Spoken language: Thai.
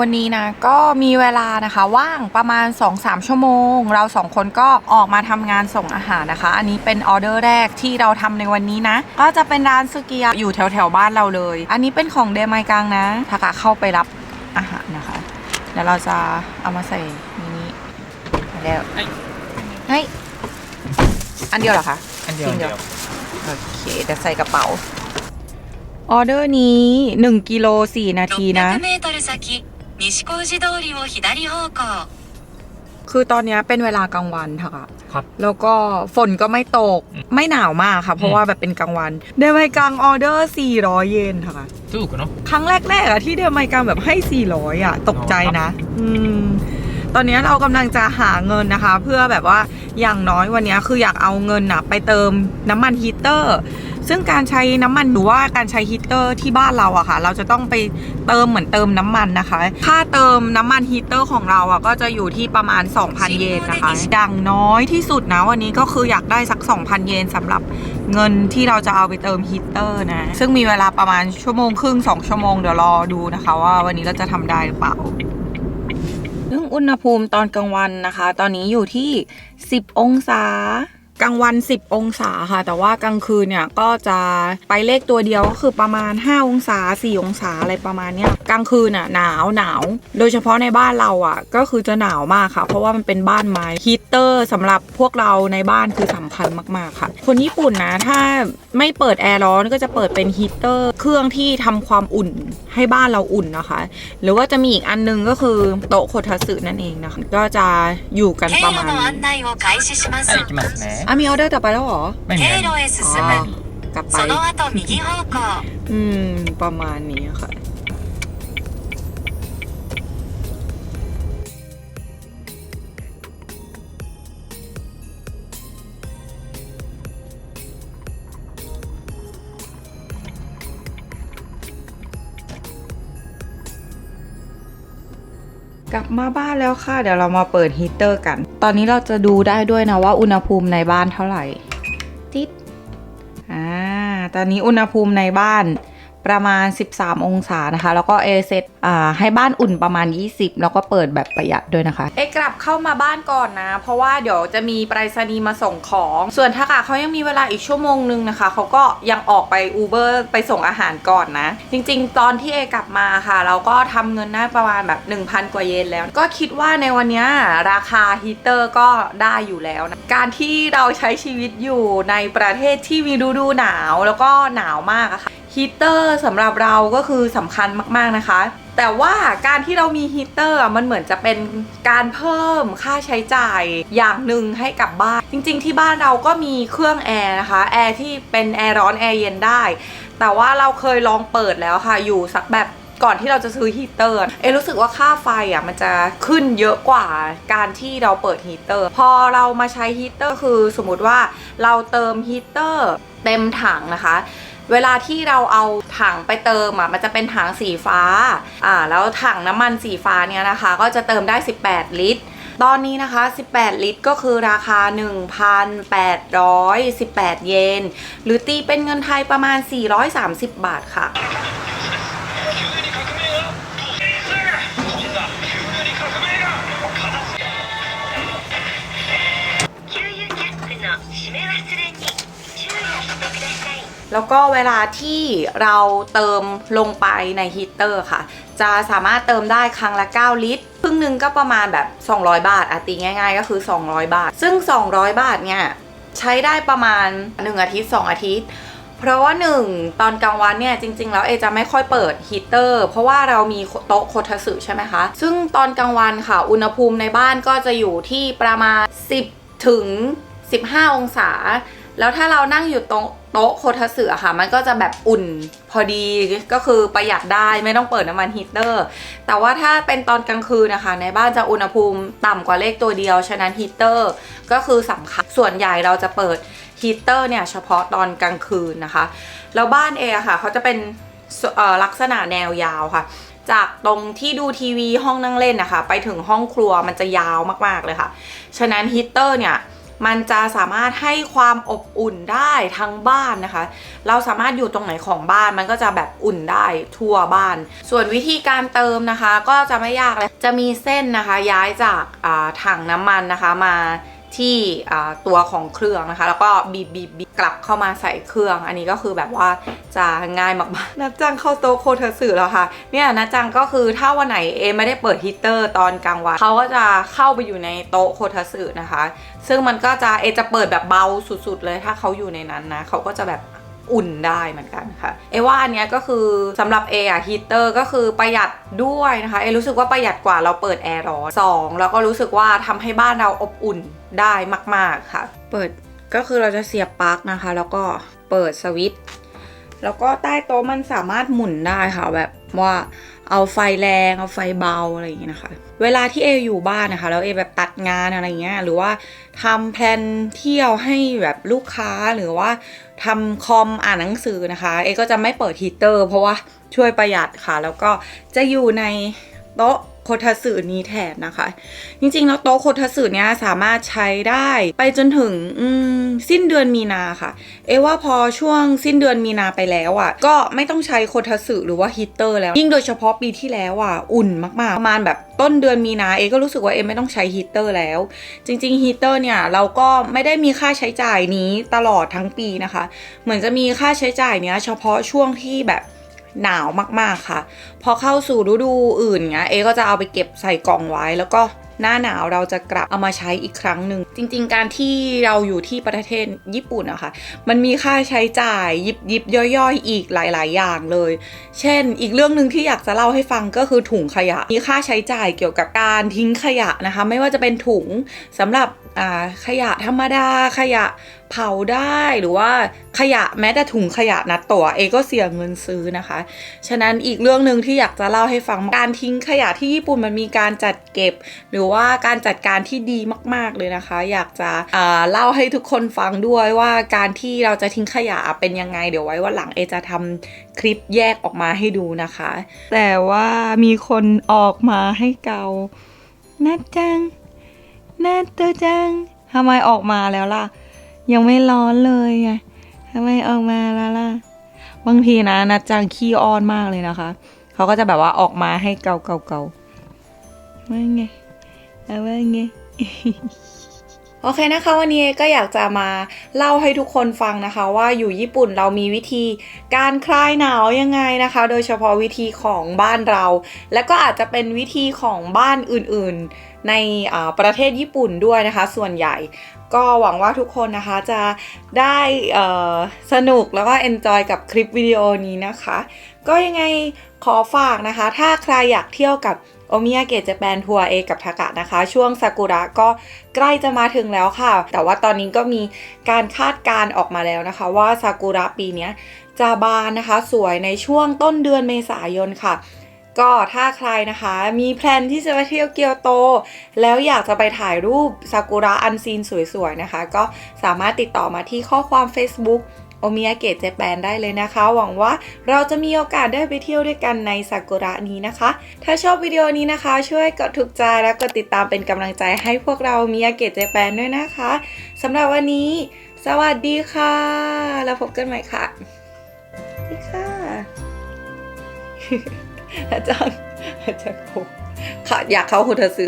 วันนี้นะก็มีเวลานะคะว่างประมาณ 2-3 ชั่วโมง เราสองคนก็ออกมาทำงานส่งอาหารนะคะ อันนี้เป็นออเดอร์แรกที่เราทำในวันนี้นะ ก็จะเป็นร้านซูกิยะอยู่แถวแถวบ้านเราเลย อันนี้เป็นของเดมายกังนะทากะเข้าไปรับอาหารนะคะแล้วเราจะเอามาใส่นี้แล้วเฮ้ยอันเดียวเหรอคะอันเดียวเดียวโอเคจะใส่กระเป๋าออเดอร์นี้ 1กิโล4นาทีนะ 西小路通りを左方向。 คือตอนเนี้ยเป็นเวลากลางวันค่ะ ครับ แล้วก็ฝนก็ไม่ตก อืม ไม่หนาวมากค่ะ เพราะว่าแบบเป็นกลางวัน เดมายกังออเดอร์ 400 เยนค่ะ ถูกเนาะ ครั้งแรกๆอะที่เดมายกังแบบให้ 400อะตกใจนะ อืม ตอนนี้เรากำลังจะหาเงินนะคะ เพื่อแบบว่าอย่างน้อยวันนี้คืออยากเอาเงินอะไปเติมน้ำมันฮีตเตอร์ ซึ่งการใช้น้ำมันหรือว่าการใช้ฮีตเตอร์ที่บ้านเราอะค่ะ เราจะต้องไปเติมเหมือนเติมน้ำมันนะคะ ค่าเติมน้ำมันฮีตเตอร์ของเราอะก็จะอยู่ที่ประมาณ 2,000 เยนนะคะอย่างน้อยที่สุดนะวันนี้ก็คืออยากได้สัก 2,000 เยนสำหรับเงินที่เราจะเอาไปเติมฮีตเตอร์นะ ซึ่งมีเวลาประมาณชั่วโมงครึ่ง 2 ชั่วโมงเดี๋ยวรอดูนะคะว่าวันนี้เราจะทำได้หรือเปล่าเรื่องอุณหภูมิตอนกลางวันนะคะ ตอนนี้อยู่ที่ 10 องศา กลางวัน 10 องศาค่ะ แต่ว่ากลางคืนเนี่ยก็จะไปเลขตัวเดียวก็คือประมาณ 5 องศา 4 องศาอะไรประมาณเนี้ยกลางคืนอะหนาวหนาว โดยเฉพาะในบ้านเราอะ ก็คือจะหนาวมากค่ะ เพราะว่ามันเป็นบ้านไม้ฮีเตอร์สำหรับพวกเราในบ้านคือสำคัญมากๆค่ะ คนญี่ปุ่นนะถ้าไม่เปิดแอร์ร้อนก็จะเปิดเป็นฮีเตอร์เครื่องที่ทำความอุ่นให้บ้านเราอุ่นนะคะ หรือว่าจะมีอีกอันนึงก็คือโต๊ะโคทัสึนั่นเองนะคะก็จะอยู่กันประมาณ案内を開始しますはい。行きますね อ่ะมีออเดอร์ต่อไปแล้วเหรอ ไม่มี 経 อะไร 路へ進あむ。 กลับไป その後右方向。 อืม ประมาณนี้ค่ะ กลับมาบ้านแล้วค่ะ เดี๋ยวเรามาเปิดฮีตเตอร์กัน ตอนนี้เราจะดูได้ด้วยนะว่าอุณหภูมิในบ้านเท่าไหร่ติดอ่า ตอนนี้อุณหภูมิในบ้าน ประมาณ 13 องศานะคะ แล้วก็เอเซตอ่าให้บ้านอุ่นประมาณ 20 แล้วก็เปิดแบบประหยัดด้วยนะคะ เอกลับเข้ามาบ้านก่อนนะ เพราะว่าเดี๋ยวจะมีไปรษณีย์มาส่งของ ส่วนถ้ากะเขายังมีเวลาอีกชั่วโมงนึงนะคะ เขาก็ยังออกไปอูเบอร์ไปส่งอาหารก่อนนะ จริง ๆ ตอนที่เอกลับมาค่ะ เราก็ทำเงินได้ประมาณแบบ 1,000 กว่าเยนแล้ว ก็คิดว่าในวันนี้ราคาฮีเตอร์ก็ได้อยู่แล้วนะ การที่เราใช้ชีวิตอยู่ในประเทศที่มีฤดูหนาวแล้วก็หนาวมากอะค่ะ ฮีตเตอร์สำหรับเราก็คือสำคัญมากๆนะคะ แต่ว่าการที่เรามีฮีตเตอร์มันเหมือนจะเป็นการเพิ่มค่าใช้จ่ายอย่างหนึ่งให้กับบ้าน จริงๆ ที่บ้านเราก็มีเครื่องแอร์นะคะแอร์ที่เป็นแอร์ร้อนแอร์เย็นได้ แต่ว่าเราเคยลองเปิดแล้วค่ะ อยู่สักแบบก่อนที่เราจะซื้อฮีเตอร์ เอรู้สึกว่าค่าไฟอะมันจะขึ้นเยอะกว่าการที่เราเปิดฮีเตอร์ พอเรามาใช้ฮีเตอร์คือสมมติว่าเราเติมฮีเตอร์เต็มถังนะคะ เวลาที่เราเอาถังไปเติมอะมันจะเป็นถังสีฟ้าอ่าแล้วถังน้ำมันสีฟ้าเนี่ยนะคะ ก็จะเติมได้ 18 ลิตร ตอนนี้นะคะ 18 ลิตรก็คือราคา 1,818 เยน หรือตีเป็นเงินไทยประมาณ 430 บาทค่ะ แล้วก็เวลาที่เราเติมลงไปในฮีเตอร์ค่ะ จะสามารถเติมได้ครั้งละ 9 ลิตรครึ่งหนึ่งก็ประมาณแบบ 200 บาทอะตีง่ายๆ ก็คือ 200 บาท ซึ่ง 200 บาทเนี่ยใช้ได้ประมาณ 1 อาทิตย์ 2 อาทิตย์ เพราะว่า 1 ตอนกลางวันเนี่ยจริง ๆ แล้วเอจะไม่ค่อยเปิดฮีเตอร์ เพราะว่าเรามีโต๊ะโคทัสึใช่ไหมคะ ซึ่งตอนกลางวันค่ะ อุณหภูมิในบ้านก็จะอยู่ที่ประมาณ 10 ถึง 15 องศา แล้วถ้าเรานั่งอยู่ตรง โต๊ะโคทัสึอะค่ะ มันก็จะแบบอุ่นพอดีก็คือประหยัดได้ไม่ต้องเปิดน้ำมันฮีเตอร์ แต่ว่าถ้าเป็นตอนกลางคืนนะคะ ในบ้านจะอุณหภูมิต่ำกว่าเลขตัวเดียว ฉะนั้นฮีเตอร์ก็คือสำคัญ ส่วนใหญ่เราจะเปิดฮีเตอร์เนี่ยเฉพาะตอนกลางคืนนะคะ แล้วบ้านเออะค่ะเขาจะเป็นเอ่อลักษณะแนวยาวค่ะ จากตรงที่ดูทีวีห้องนั่งเล่นนะคะ ไปถึงห้องครัวมันจะยาวมากๆเลยค่ะ ฉะนั้นฮีเตอร์เนี่ย มันจะสามารถให้ความอบอุ่นได้ทั้งบ้านนะคะ เราสามารถอยู่ตรงไหนของบ้านมันก็จะแบบอุ่นได้ทั่วบ้าน ส่วนวิธีการเติมนะคะ ก็จะไม่ยากเลยจะมีเส้นนะคะย้ายจากอ่าถังน้ำมันนะคะมา ที่ตัวของเครื่องนะคะ แล้วก็บีบบีบกลับเข้ามาใส่เครื่อง อันนี้ก็คือแบบว่าจะง่ายมากๆนัดจังเข้าโต๊ะโคเทสึแล้วค่ะ เนี่ยนัดจังก็คือถ้าวันไหนเอไม่ได้เปิดฮีเตอร์ตอนกลางวันเขาก็จะเข้าไปอยู่ในโต๊ะโคเทสึนะคะ ซึ่งมันก็จะเอจะเปิดแบบเบาสุดๆเลยถ้าเขาอยู่ในนั้นนะเขาก็จะแบบอุ่นได้เหมือนกันค่ะเอว่าอันนี้ก็คือสำหรับเออะฮีเตอร์ก็คือประหยัดด้วยนะคะเอรู้สึกว่าประหยัดกว่าเราเปิดแอร์ร้อนสองแล้วก็รู้สึกว่าทำให้บ้านเราอบอุ่น ได้มาก ๆค่ะ เปิดก็คือเราจะเสียบปลั๊กนะคะ แล้วก็เปิดสวิตช์แล้วก็ใต้โต๊ะมันสามารถหมุนได้ค่ะ แบบว่าเอาไฟแรงเอาไฟเบาอะไรอย่างเงี้ยนะคะ เวลาที่เออยู่บ้านนะคะแล้วเอแบบตัดงานอะไรเงี้ยหรือว่าทำแพลนเที่ยวให้แบบลูกค้าหรือว่าทำคอมอ่านหนังสือนะคะเอก็จะไม่เปิดฮีเตอร์ เพราะว่าช่วยประหยัดค่ะ แล้วก็จะอยู่ในโต๊ะ คทัสึนี้แทนนะคะ จริงๆ แล้วโต๊ะโคทัสึเนี้ยสามารถใช้ได้ไปจนถึงสิ้นเดือนมีนาค่ะ เอว่าพอช่วงสิ้นเดือนมีนาไปแล้วอะ ก็ไม่ต้องใช้โคทัสึหรือว่าฮีเตอร์แล้ว ยิ่งโดยเฉพาะปีที่แล้วอะ อุ่นมากๆ ประมาณแบบต้นเดือนมีนาเอก็รู้สึกว่าเอไม่ต้องใช้ฮีเตอร์แล้ว จริงๆฮีเตอร์เนี่ยเราก็ไม่ได้มีค่าใช้จ่ายนี้ตลอดทั้งปีนะคะ เหมือนจะมีค่าใช้จ่ายเนี้ยเฉพาะช่วงที่แบบ หนาวมากๆค่ะ พอเข้าสู่ฤดูอื่นเงี้ยเอก็จะเอาไปเก็บใส่กล่องไว้ แล้วก็หน้าหนาวเราจะกลับเอามาใช้อีกครั้งหนึ่ง จริง ๆ การที่เราอยู่ที่ประเทศญี่ปุ่นอะค่ะมันมีค่าใช้จ่ายยิบยิบย่อยๆอีกหลาย ๆ อย่างเลย เช่น อีกเรื่องหนึ่งที่อยากจะเล่าให้ฟังก็คือถุงขยะ มีค่าใช้จ่ายเกี่ยวกับการทิ้งขยะนะคะ ไม่ว่าจะเป็นถุงสำหรับอ่าขยะธรรมดาขยะ เผาได้หรือว่าขยะแม้แต่ถุงขยะนัดตัวเอก็เสียเงินซื้อนะคะ ฉะนั้นอีกเรื่องหนึ่งที่อยากจะเล่าให้ฟังการทิ้งขยะที่ญี่ปุ่นมันมีการจัดเก็บ หรือว่าการจัดการที่ดีมาก ๆเลยนะคะ อยากจะเล่าให้ทุกคนฟังด้วยว่าการที่เราจะทิ้งขยะเป็นยังไง เดี๋ยวไว้วันหลังเอจะทำคลิปแยกออกมาให้ดูนะคะ แต่ว่ามีคนออกมาให้เกาน่าจังน่าตัวจังทำไมออกมาแล้วล่ะ ยังไม่ร้อนเลยไงทำไมออกมาแล้วล่ะ บางทีนะนัดจังขี้อ้อนมากเลยนะคะ เขาก็จะแบบว่าออกมาให้เกาเกาเกาว่าไงเอาว่าไง โอเคนะคะวันนี้ก็อยากจะมาเล่าให้ทุกคนฟังนะคะ ว่าอยู่ญี่ปุ่นเรามีวิธีการคลายหนาวยังไงนะคะ โดยเฉพาะวิธีของบ้านเรา และก็อาจจะเป็นวิธีของบ้านอื่นๆ ในประเทศญี่ปุ่นด้วยนะคะ ส่วนใหญ่ก็หวังว่าทุกคนนะคะจะได้สนุกแล้วก็ enjoy กับคลิปวิดีโอนี้นะคะ ก็ยังไงขอฝากนะคะ ถ้าใครอยากเที่ยวกับ โอมิยาเกะเจแปนทัวร์เอกับทากะนะคะ ช่วงซากุระก็ใกล้จะมาถึงแล้วค่ะ แต่ว่าตอนนี้ก็มีการคาดการณ์ออกมาแล้วนะคะ ว่าซากุระปีนี้จะบานนะคะ สวยในช่วงต้นเดือนเมษายนค่ะก็ถ้าใครนะคะมีแพลนที่จะไปเที่ยวเกียวโต แล้วอยากจะไปถ่ายรูปซากุระอันซีนสวยๆนะคะ ก็สามารถติดต่อมาที่ข้อความ Facebook โอมิยาเกะเจแปนได้เลยนะคะ หวังว่าเราจะมีโอกาสได้ไปเที่ยวด้วยกันในซากุระนี้นะคะ ถ้าชอบวิดีโอนี้นะคะ ช่วยกดถูกใจและกดติดตามเป็นกำลังใจให้พวกเรามิยาเกะเจแปนด้วยนะคะสำหรับวันนี้ สวัสดีค่ะ แล้วพบกันใหม่ค่ะสวัสดีค่ะอาจารย์อาจารย์ผมค่ะอยากเข้าคุณทสึ